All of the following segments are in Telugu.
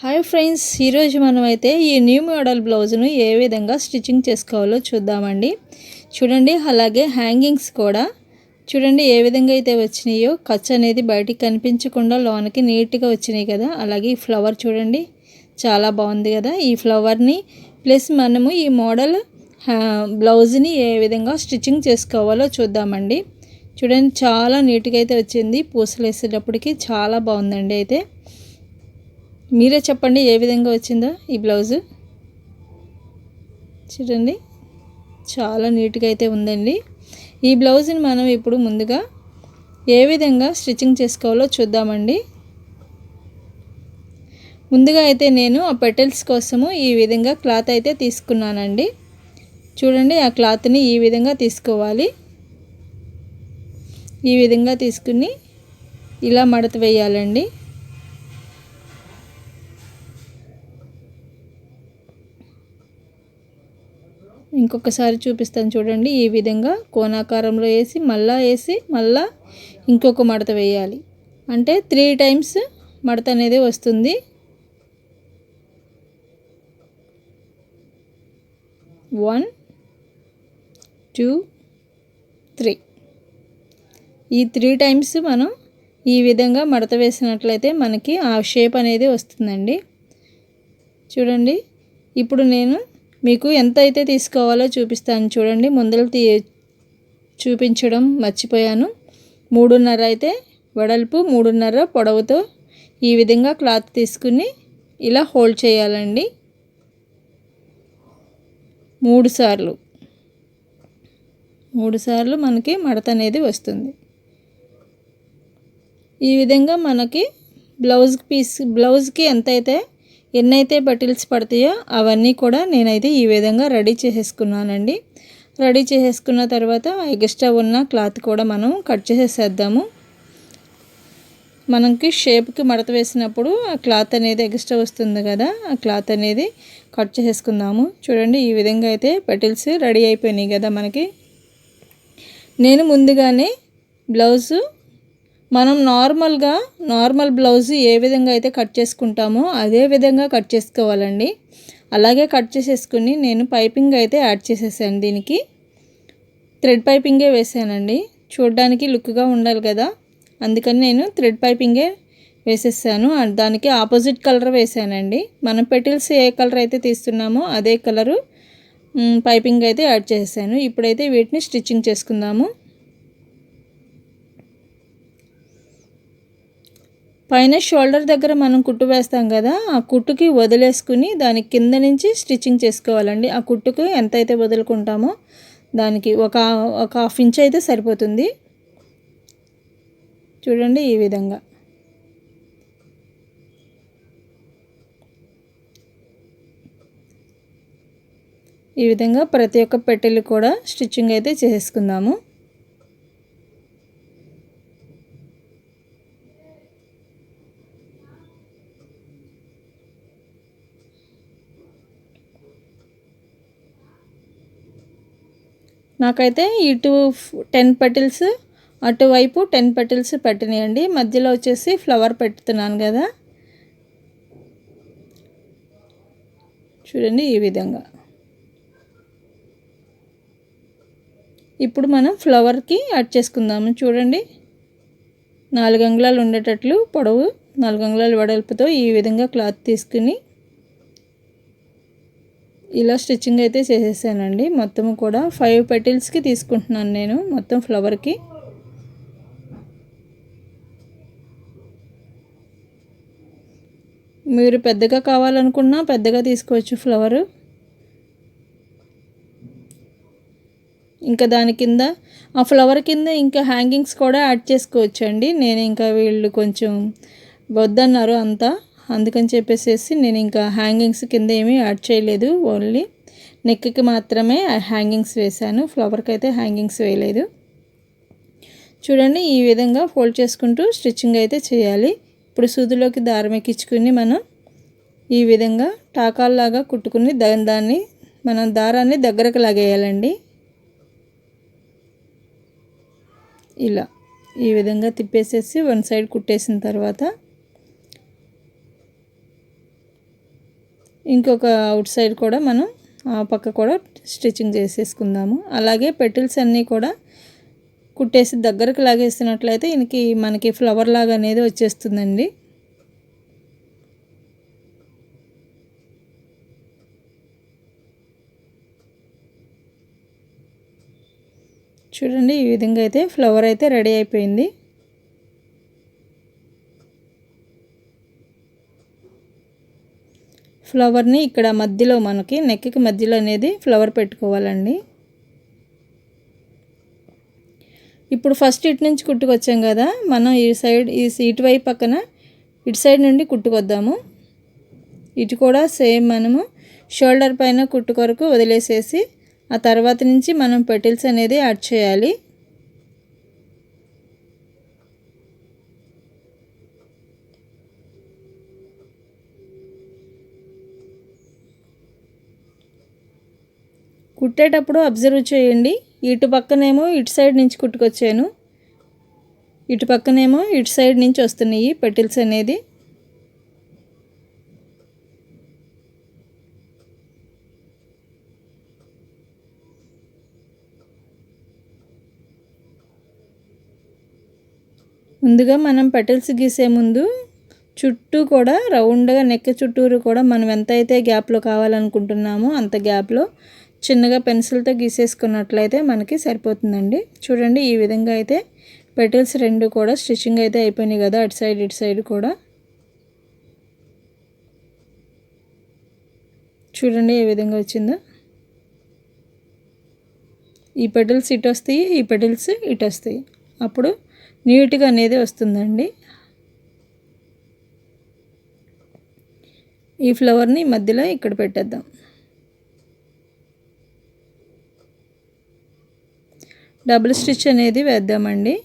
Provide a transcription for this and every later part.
హాయ్ ఫ్రెండ్స్ ఈరోజు మనమైతే ఈ న్యూ మోడల్ బ్లౌజ్ను ఏ విధంగా స్టిచ్చింగ్ చేసుకోవాలో చూద్దామండి. చూడండి అలాగే హ్యాంగింగ్స్ కూడా. చూడండి ఏ విధంగా అయితే వచ్చినాయో ఖర్చు అనేది బయటికి కనిపించకుండా లోనకి నీట్గా వచ్చినాయి కదా. అలాగే ఈ ఫ్లవర్ చూడండి చాలా బాగుంది కదా. ఈ ఫ్లవర్ని ప్లస్ మనము ఈ మోడల్ బ్లౌజ్ని ఏ విధంగా స్టిచ్చింగ్ చేసుకోవాలో చూద్దామండి. చూడండి చాలా నీట్గా అయితే వచ్చింది. పూసలు వేసేటప్పటికి చాలా బాగుందండి అయితే. మీరే చెప్పండి ఏ విధంగా వచ్చిందో ఈ బ్లౌజు. చూడండి చాలా నీట్గా అయితే ఉందండి. ఈ బ్లౌజ్ని మనం ఇప్పుడు ముందుగా ఏ విధంగా స్టిచ్చింగ్ చేసుకోవాలో చూద్దామండి. ముందుగా అయితే నేను ఆ పెటల్స్ కోసము ఈ విధంగా క్లాత్ అయితే తీసుకున్నానండి. చూడండి ఆ క్లాత్ని ఈ విధంగా తీసుకోవాలి. ఈ విధంగా తీసుకుని ఇలా మడత వేయాలండి. ఇంకొకసారి చూపిస్తాను చూడండి. ఈ విధంగా కోణాకారంలో వేసి మళ్ళా వేసి మళ్ళా ఇంకొక మడత వేయాలి. అంటే త్రీ టైమ్స్ మడత అనేది వస్తుంది. వన్ టూ త్రీ ఈ త్రీ టైమ్స్ మనం ఈ విధంగా మడత వేసినట్లయితే మనకి ఆ షేప్ అనేది వస్తుందండి. చూడండి. ఇప్పుడు నేను మీకు ఎంత అయితే తీసుకోవాలో చూపిస్తాను. చూడండి ముందర తీ చూపించడం మర్చిపోయాను. మూడున్నర అయితే వెడల్పు మూడున్నర పొడవుతో ఈ విధంగా క్లాత్ తీసుకుని ఇలా హోల్డ్ చేయాలండి. మూడు సార్లు. మూడు సార్లు మనకి మడత అనేది వస్తుంది. ఈ విధంగా మనకి బ్లౌజ్ పీస్ బ్లౌజ్కి ఎంతైతే ఎన్నైతే బటిల్స్ పడతాయో అవన్నీ కూడా నేనైతే ఈ విధంగా రెడీ చేసేసుకున్నానండి. రెడీ చేసేసుకున్న తర్వాత ఎక్స్ట్రా ఉన్న క్లాత్ కూడా మనం కట్ చేసేసేద్దాము. మనకి షేప్కి మడత వేసినప్పుడు ఆ క్లాత్ అనేది ఎక్స్ట్రా వస్తుంది కదా ఆ క్లాత్ అనేది కట్ చేసేసుకుందాము. చూడండి ఈ విధంగా అయితే పెటిల్స్ రెడీ అయిపోయినాయి కదా మనకి. నేను ముందుగానే బ్లౌజు మనం నార్మల్గా నార్మల్ బ్లౌజ్ ఏ విధంగా అయితే కట్ చేసుకుంటామో అదే విధంగా కట్ చేసుకోవాలండి. అలాగే కట్ చేసేసుకుని నేను పైపింగ్ అయితే యాడ్ చేసేసాను దీనికి. థ్రెడ్ పైపింగే వేసానండి. చూడడానికి లుక్గా ఉండాలి కదా. అందుకని నేను థ్రెడ్ పైపింగే వేసేసాను. దానికి ఆపోజిట్ కలర్ వేసానండి. మనం పెటిల్స్ ఏ కలర్ అయితే తీస్తున్నామో అదే కలరు పైపింగ్ అయితే యాడ్ చేసేసాను. ఇప్పుడైతే వీటిని స్టిచ్చింగ్ చేసుకుందాము. పైన షోల్డర్ దగ్గర మనం కుట్టు వేస్తాం కదా ఆ కుట్టుకి వదిలేసుకుని దాని కింద నుంచి స్టిచ్చింగ్ చేసుకోవాలండి. ఆ కుట్టుకు ఎంత అయితే వదులుకుంటామో దానికి ఒక ఒక హాఫ్ ఇంచ్ అయితే సరిపోతుంది. చూడండి ఈ విధంగా. ఈ విధంగా ప్రతి ఒక్క పెట్టెలు కూడా స్టిచ్చింగ్ అయితే చేసుకుందాము. నాకైతే ఇటు టెన్ పెటిల్స్ అటువైపు టెన్ పెటిల్స్ పెట్టినాయండి. మధ్యలో వచ్చేసి ఫ్లవర్ పెడుతున్నాను కదా. చూడండి ఈ విధంగా. ఇప్పుడు మనం ఫ్లవర్కి యాడ్ చేసుకుందాము. చూడండి. నాలుగు అంగుళాలు ఉండేటట్లు పొడవు నాలుగు అంగుళాలు వెడల్పుతో ఈ విధంగా క్లాత్ తీసుకుని ఇలా స్టిచ్చింగ్ అయితే చేసేసానండి. మొత్తం కూడా ఫైవ్ పెటిల్స్కి తీసుకుంటున్నాను నేను మొత్తం ఫ్లవర్కి మీరు పెద్దగా కావాలనుకున్నా పెద్దగా తీసుకోవచ్చు ఫ్లవరు ఇంకా దాని కింద ఆ ఫ్లవర్ కింద ఇంకా హ్యాంగింగ్స్ కూడా యాడ్ చేసుకోవచ్చు అండి నేను ఇంకా వీళ్ళు కొంచెం వద్దన్నారు అంతా. అందుకని చెప్పేసి నేను ఇంకా హ్యాంగింగ్స్ కింద ఏమీ యాడ్ చేయలేదు ఓన్లీ నెక్కి మాత్రమే హ్యాంగింగ్స్ వేశాను. ఫ్లవర్కి అయితే హ్యాంగింగ్స్ వేయలేదు. చూడండి ఈ విధంగా ఫోల్డ్ చేసుకుంటూ స్టిచ్చింగ్ అయితే చేయాలి. ఇప్పుడు సూదిలోకి దారం ఎక్కించుకుని మనం ఈ విధంగా టాకాల్లాగా కుట్టుకుని దాని దాన్ని మనం దారాన్ని దగ్గరకు లాగేయాలండి. ఇలా ఈ విధంగా తిప్పేసేసి వన్ సైడ్ కుట్టేసిన తర్వాత ఇంకొక అవుట్ సైడ్ కూడా మనం ఆ పక్క కూడా స్టిచ్చింగ్ చేసేసుకుందాము. అలాగే పెటిల్స్ అన్నీ కూడా కుట్టేసి దగ్గరకు లాగేసినట్లయితే ఇనికి మనకి ఫ్లవర్ లాగా అనేది వచ్చేస్తుందండి. చూడండి ఈ విధంగా అయితే ఫ్లవర్ అయితే రెడీ అయిపోయింది. ఫ్లవర్ని ఇక్కడ మధ్యలో మనకి నెక్కి మధ్యలో అనేది ఫ్లవర్ పెట్టుకోవాలండి. ఇప్పుడు ఫస్ట్ ఇటు నుంచి కుట్టుకొచ్చాం కదా మనం ఈ సైడ్ ఈ ఇటువైపు పక్కన ఇటు సైడ్ నుండి కుట్టుకొద్దాము. ఇటు కూడా సేమ్ మనము షోల్డర్ పైన కుట్టు కొరకు వదిలేసేసి ఆ తర్వాత నుంచి మనం పెటిల్స్ అనేది యాడ్ చేయాలి. కుట్టేటప్పుడు అబ్జర్వ్ చేయండి. ఇటు పక్కనేమో ఇటు సైడ్ నుంచి కుట్టుకొచ్చాను. ఇటు పక్కనేమో ఇటు సైడ్ నుంచి వస్తున్నాయి పెటిల్స్ అనేది. ముందుగా మనం పెటల్స్ గీసే ముందు చుట్టూ కూడా రౌండ్గా నెక్క చుట్టూరు కూడా మనం ఎంత అయితే గ్యాప్లో కావాలనుకుంటున్నామో అంత గ్యాప్లో చిన్నగా పెన్సిల్తో గీసేసుకున్నట్లయితే మనకి సరిపోతుందండి. చూడండి ఈ విధంగా అయితే పెటల్స్ రెండు కూడా స్టిచ్చింగ్ అయితే అయిపోయినాయి కదా అటు సైడ్ ఇటు సైడ్ కూడా. చూడండి ఏ విధంగా వచ్చిందో. ఈ పెటల్స్ ఇటు వస్తాయి ఈ పెటల్స్ ఇటు వస్తాయి. అప్పుడు నీట్గా అనేది వస్తుందండి. ఈ ఫ్లవర్ని మధ్యలో ఇక్కడ పెట్టేద్దాం. డబుల్ స్టిచ్ అనేది వేద్దామండి.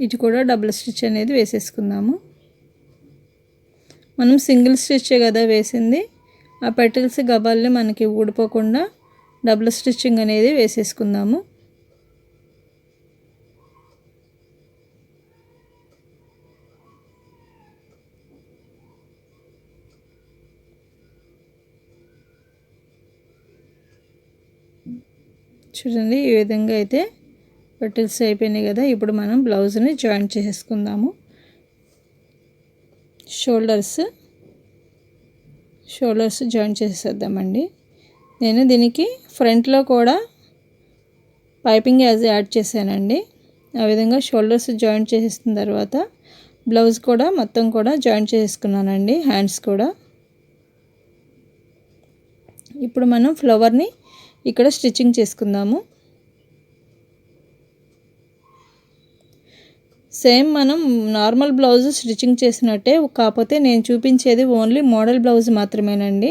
ఇటు కూడా డబుల్ స్టిచ్ అనేది వేసేసుకుందాము. మనం సింగిల్ స్టిచ్ కదా వేసింది. ఆ పెటల్స్ గబాల్ని మనకి ఊడిపోకుండా డబుల్ స్టిచ్చింగ్ అనేది వేసేసుకుందాము. చూడండి ఈ విధంగా అయితే పెటల్స్ అయిపోయినాయి కదా ఇప్పుడు మనం బ్లౌజ్ని జాయిన్ చేసుకుందాము. షోల్డర్స్ షోల్డర్స్ జాయిన్ చేసేద్దామండి. నేను దీనికి ఫ్రంట్లో కూడా పైపింగ్ యాజ్ యాడ్ చేశానండి. ఆ విధంగా షోల్డర్స్ జాయిన్ చేసేసిన తర్వాత బ్లౌజ్ కూడా మొత్తం కూడా జాయిన్ చేసుకున్నానండి హ్యాండ్స్ కూడా. ఇప్పుడు మనం ఫ్లవర్ని ఇక్కడ స్టిచ్చింగ్ చేసుకుందాము. సేమ్ మనం నార్మల్ బ్లౌజ్ స్టిచ్చింగ్ చేసినట్టే కాకపోతే నేను చూపించేది ఓన్లీ మోడల్ బ్లౌజ్ మాత్రమేనండి.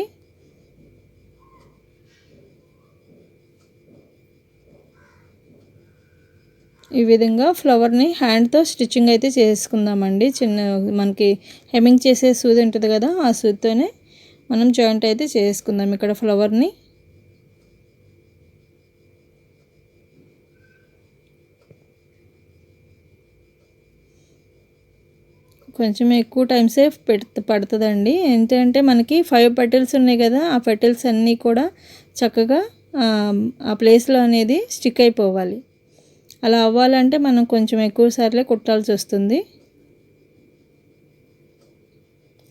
ఈ విధంగా ఫ్లవర్ని హ్యాండ్తో స్టిచ్చింగ్ అయితే చేసుకుందామండి. చిన్న మనకి హెమ్మింగ్ చేసే సూది ఉంటుంది కదా ఆ సూదితోనే మనం జాయింట్ అయితే చేసుకుందాం. ఇక్కడ ఫ్లవర్ని కొంచెం ఎక్కువ టైం సేఫ్ పెడుతు పడుతుందండి. ఏంటంటే మనకి ఫైవ్ పెటల్స్ ఉన్నాయి కదా ఆ పెటల్స్ అన్నీ కూడా చక్కగా ఆ ప్లేస్లో అనేది స్టిక్ అయిపోవాలి. అలా అవ్వాలంటే మనం కొంచెం ఎక్కువ సార్లే కుట్టాల్సి వస్తుంది.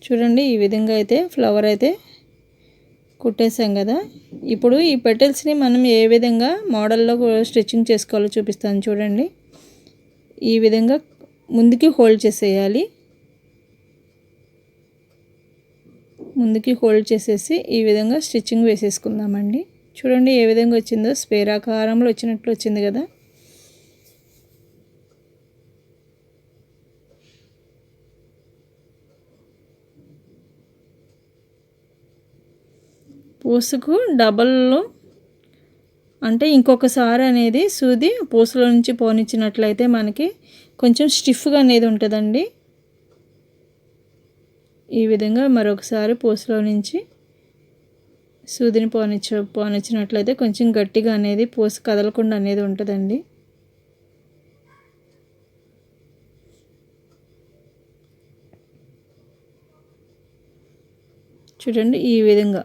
చూడండి ఈ విధంగా అయితే ఫ్లవర్ అయితే కుట్టేసాం కదా. ఇప్పుడు ఈ పెటల్స్ని మనం ఏ విధంగా మోడల్లో స్టిచ్చింగ్ చేసుకోవాలో చూపిస్తాను చూడండి. ఈ విధంగా ముందుకి హోల్డ్ చేసేయాలి. ముందుకి హోల్డ్ చేసేసి ఈ విధంగా స్టిచ్చింగ్ వేసేసుకుందామండి. చూడండి ఏ విధంగా వచ్చిందో. స్పేర్ ఆకారంలో వచ్చినట్లు వచ్చింది కదా. పూసుకు డబల్లో అంటే ఇంకొకసారి అనేది సూది పూసలో నుంచి పోనిచ్చినట్లయితే మనకి కొంచెం స్టిఫ్గా అనేది ఉంటుందండి. ఈ విధంగా మరొకసారి పూసలో నుంచి సూదిని పోనిచ్చ పోనిచ్చినట్లయితే కొంచెం గట్టిగా అనేది పూస కదలకుండా అనేది ఉంటుందండి. చూడండి ఈ విధంగా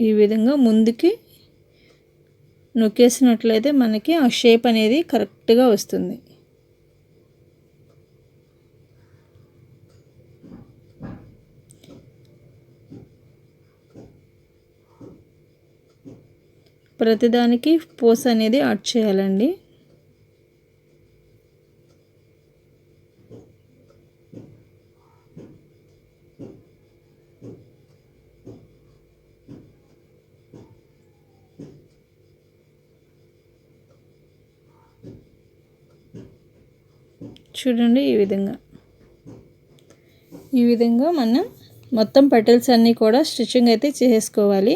ఈ విధంగా ముందుకి నొక్కేసినట్లయితే మనకి ఆ షేప్ అనేది కరెక్ట్గా వస్తుంది. ప్రతిదానికి పూస అనేది యాడ్ చేయాలండి. చూడండి ఈ విధంగా. ఈ విధంగా మనం మొత్తం పెటల్స్ అన్నీ కూడా స్టిచ్చింగ్ అయితే చేసుకోవాలి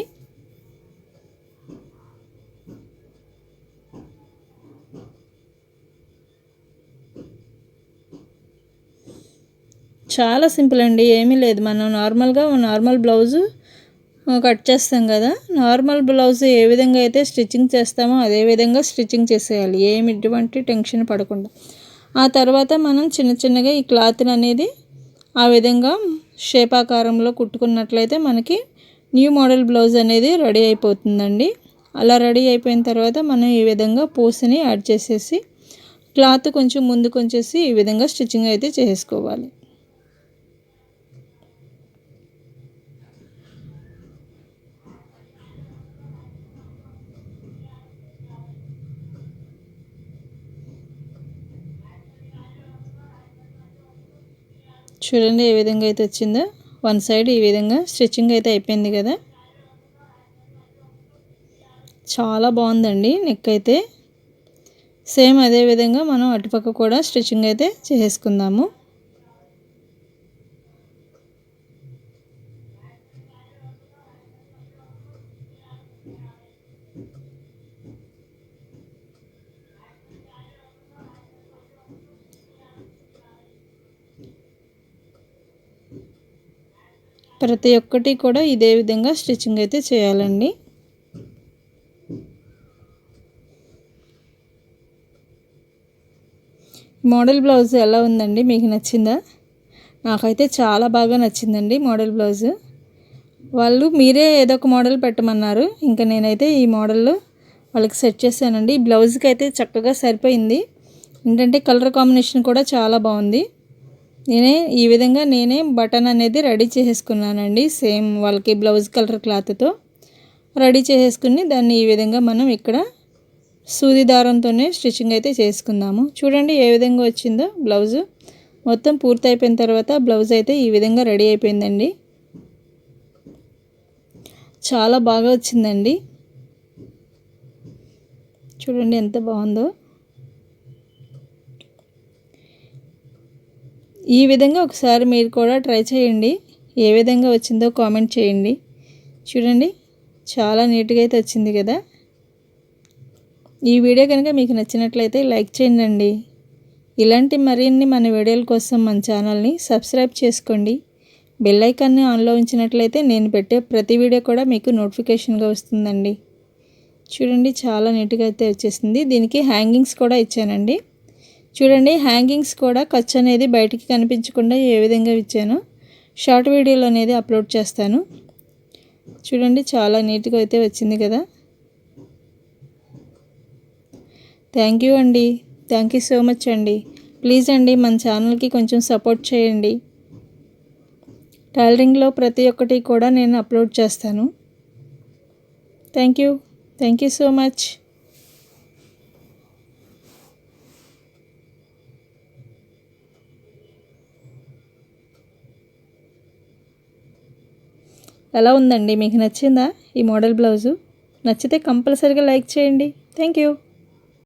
చాలా సింపుల్ అండి ఏమీ లేదు. మనం నార్మల్గా నార్మల్ బ్లౌజు కట్ చేస్తాం కదా. నార్మల్ బ్లౌజ్ ఏ విధంగా అయితే స్టిచ్చింగ్ చేస్తామో అదే విధంగా స్టిచ్చింగ్ చేసేయాలి. ఏమి ఎటువంటి టెన్షన్ పడకుండా. ఆ తర్వాత మనం చిన్న చిన్నగా ఈ క్లాత్ని అనేది ఆ విధంగా షేపాకారంలో కుట్టుకున్నట్లయితే మనకి న్యూ మోడల్ బ్లౌజ్ అనేది రెడీ అయిపోతుందండి. అలా రెడీ అయిపోయిన తర్వాత మనం ఈ విధంగా పూసని యాడ్ చేసేసి క్లాత్ కొంచెం ముందుకు వచ్చేసి ఈ విధంగా స్టిచ్చింగ్ అయితే చేసుకోవాలి. చూడండి ఏ విధంగా అయితే వచ్చిందో. వన్ సైడ్ ఈ విధంగా స్టిచ్చింగ్ అయితే అయిపోయింది కదా. చాలా బాగుందండి నెక్ అయితే. సేమ్ అదే విధంగా మనం అటుపక్క కూడా స్టిచ్చింగ్ అయితే చేసుకుందాము ప్రతి ఒక్కటి కూడా ఇదే విధంగా స్టిచ్చింగ్ అయితే చేయాలండి. మోడల్ బ్లౌజ్ ఎలా ఉందండి? మీకు నచ్చిందా? నాకైతే చాలా బాగా నచ్చిందండి మోడల్ బ్లౌజ్. వాళ్ళు మీరే ఏదో ఒక మోడల్ పెట్టమన్నారు. ఇంకా నేనైతే ఈ మోడల్లో వాళ్ళకి సెట్ చేశానండి. ఈ బ్లౌజ్కి అయితే చక్కగా సరిపోయింది. ఏంటంటే కలర్ కాంబినేషన్ కూడా చాలా బాగుంది. నేనే ఈ విధంగా నేనే బటన్ అనేది రెడీ చేసేసుకున్నానండి. సేమ్ వాళ్ళకి బ్లౌజ్ కలర్ క్లాత్తో రెడీ చేసేసుకుని దాన్ని ఈ విధంగా మనం ఇక్కడ సూది దారంతోనే స్టిచ్చింగ్ అయితే చేసుకుందాము. చూడండి ఏ విధంగా వచ్చిందో బ్లౌజు. మొత్తం పూర్తి అయిపోయిన తర్వాత బ్లౌజ్ అయితే ఈ విధంగా రెడీ అయిపోయిందండి. చాలా బాగా వచ్చిందండి. చూడండి ఎంత బాగుందో. ఈ విధంగా ఒకసారి మీరు కూడా ట్రై చేయండి. ఏ విధంగా వచ్చిందో కామెంట్ చేయండి. చూడండి చాలా నీట్గా అయితే వచ్చింది కదా. ఈ వీడియో కనుక మీకు నచ్చినట్లయితే లైక్ చేయండి ఇలాంటి మరిన్ని మన వీడియోల కోసం మన ఛానల్ని సబ్స్క్రైబ్ చేసుకోండి. బెల్ ఐకాన్ని ఆన్లో ఉంచినట్లయితే నేను పెట్టే ప్రతి వీడియో కూడా మీకు నోటిఫికేషన్గా వస్తుందండి. చూడండి చాలా నీట్గా అయితే వచ్చేసింది. దీనికి హ్యాంగింగ్స్ కూడా ఇచ్చానండి. చూడండి హ్యాంగింగ్స్ కూడా ఖర్చు అనేది బయటికి కనిపించకుండా ఏ విధంగా ఇచ్చాను. షార్ట్ వీడియోలు అనేది అప్లోడ్ చేస్తాను. చూడండి చాలా నీట్గా అయితే వచ్చింది కదా. థ్యాంక్ యూ అండి. థ్యాంక్ యూ సో మచ్ అండి. ప్లీజ్ అండి మన ఛానల్కి కొంచెం సపోర్ట్ చేయండి. టైలరింగ్లో ప్రతి ఒక్కటి కూడా నేను అప్లోడ్ చేస్తాను. Thank you. Thank you so much. ఎలా ఉందండి? మీకు నచ్చిందా ఈ మోడల్ బ్లౌజు? నచ్చితే కంపల్సరీగా లైక్ చేయండి. Thank you.